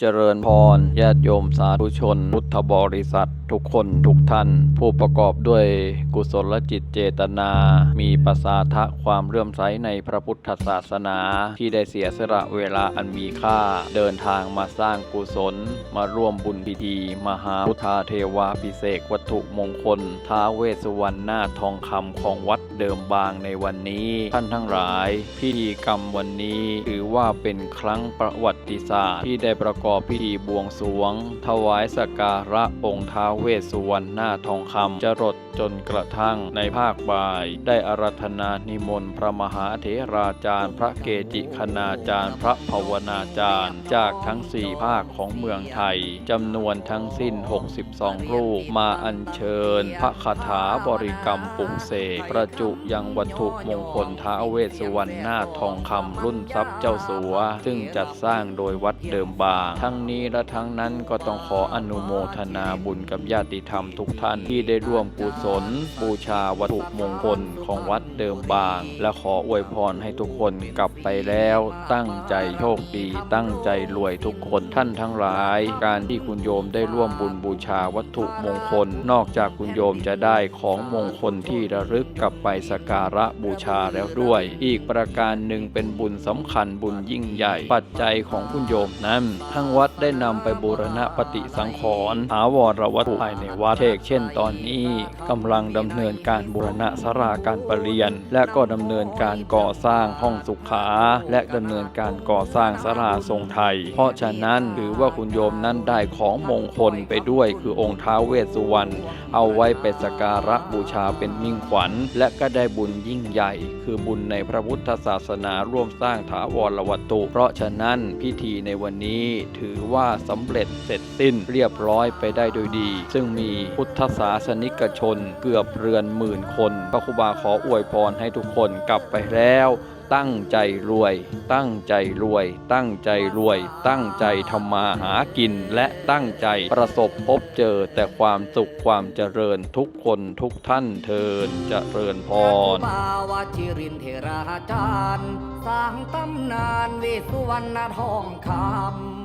เจริญพรญาติโยมสาธุชน พุทธบริษัท ทุกคนทุกท่าน ผู้ประกอบด้วยกุศลจิตเจตนา มีประสาทะความเลื่อมใสในพระพุทธศาสนา ที่ได้เสียสละเวลาอันมีค่า เดินทางมาสร้างกุศล มาร่วมบุญพิธี มหาพุทธาเทวาพิเศษวัตถุมงคลท้าเวสวรรณหน้าทองคำของวัด เดิมบางในวันนี้ ท่านทั้งหลาย พิธีกรรมวันนี้ถือว่าเป็นครั้งประวัติศาสตร์ที่ได้ประกอบพิธีบวงสรวง ถวายสักการะองค์ท้าเวสสุวรรณหน้าทองคำจรดจนกระทั่งในภาคบ่าย ได้อารัธนานิมนต์พระมหาเถราจารย์ พระเกจิคณาจารย์ พระภาวนาจารย์ จากทั้งสี่ภาคของเมืองไทยจำนวนทั้งสิ้น 62 รูปมาอัญเชิญ พระคาถาบริกรรมปลุกเสกประจุยังวัตถุมงคลท้าเวสสุวรรณนาทองคำรุ่นทรัพย์เจ้าสัว ซึ่งจัดสร้างโดยวัดเดิมบาง ทั้งนี้และทั้งนั้นก็ต้องขออนุโมทนาบุญกับญาติธรรมทุกท่านที่ได้ร่วมกุศล บูชาวัตถุมงคลของวัดเดิมบาง และขออวยพรให้ทุกคนกลับไปแล้ว ตั้งใจโชคดีตั้งใจรวยทุกคนท่านทั้งหลาย การที่คุณโยมได้ร่วมบุญบูชาวัตถุมงคล นอกจากคุณโยมจะได้ของมงคลที่ระลึกกลับไปสักการะบูชาแล้วด้วย อีกประการหนึ่งเป็นบุญสำคัญบุญยิ่งใหญ่ ปัจจัยของคุณโยมนั้นทั้งวัดได้นำไปบูรณะปฏิสังขรณ์ถาวรวัตถุภายในวัดเชกเช่นตอนนี้กำลังดำเนินการบูรณะสาราการประเรียน และก็ดำเนินการก่อสร้างห้องสุขา และดำเนินการก่อสร้างสาราทรงไทย เพราะฉะนั้นถือว่าคุณโยมนั้นได้ของมงคลไปด้วยคือองค์ท้าวเวสสุวรรณเอาไว้เป็นสักการะบูชาเป็นมิ่งขวัญ และก็ได้บุญยิ่งใหญ่ คือบุญในพระพุทธศาสนาร่วมสร้างถาวรวัตถุ เพราะฉะนั้นพิธีในวันนี้ถือว่าสำเร็จเสร็จสิ้นเรียบร้อยไปได้โดยดี ซึ่งมีพุทธศาสนิกชน เกือบเรือนหมื่นคน พระครูบาขออวยพรให้ทุกคนกลับไปแล้ว ตั้งใจรวย ตั้งใจรวย ตั้งใจรวย ตั้งใจทำมาหากินและตั้งใจประสบพบเจอแต่ความสุขความเจริญทุกคนทุกท่านเทินเจริญพรบาวชิรินเทราจารย์สร้างตำนานวิสุวรรณทองคำ